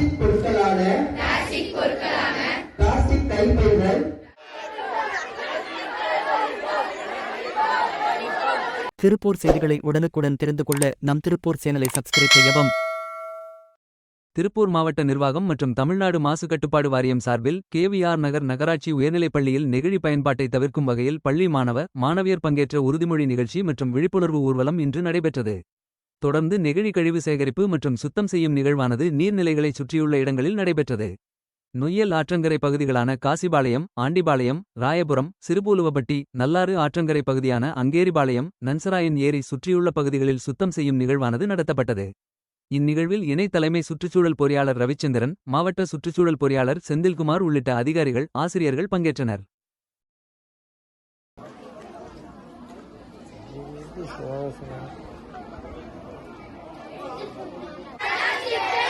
Plastic பொருட்களான plastic கைப்பைகள் Tiruppur செய்திகளை உடனுக்குடன் தெரிந்து கொள்ள நம் திருப்பூர் சேனலை சப்ஸ்கிரைப் செய்யவும். திருப்பூர் மாவட்ட நிர்வாகம் மற்றும் தமிழ்நாடு மாசு கட்டுப்பாடு வாரியம் சார்பில் கேவிஆர் நகர் நகராட்சி உயர்நிலைப் பள்ளியில் நெகிழி பயன்பாட்டை தவிர்க்கும் வகையில் பள்ளி மாணவ மாணவியர் பங்கேற்ற உறுதிமொழி நிகழ்ச்சி மற்றும் விழிப்புணர்வு ஊர்வலம் இன்று நடைபெற்றது. தொடர்ந்து நெகிழி கழிவு சேகரிப்பு மற்றும் சுத்தம் செய்யும் நிகழ்வானது நீர்நிலைகளைச் சுற்றியுள்ள இடங்களில் நடைபெற்றது. நொய்யல் ஆற்றங்கரை பகுதிகளான காசிபாளையம் ஆண்டிபாளையம் ராயபுரம் சிறுபூலுவப்பட்டி நல்லாறு ஆற்றங்கரை பகுதியான அங்கேரிபாளையம் நன்சராயன் ஏரி சுற்றியுள்ள பகுதிகளில் சுத்தம் செய்யும் நிகழ்வானது நடத்தப்பட்டது. இந்நிகழ்வில் இணை தலைமை சுற்றுச்சூழல் பொறியாளர் ரவிச்சந்திரன் மாவட்ட சுற்றுச்சூழல் பொறியாளர் செந்தில்குமார் உள்ளிட்ட அதிகாரிகள் ஆசிரியர்கள் பங்கேற்றனர். Thank you.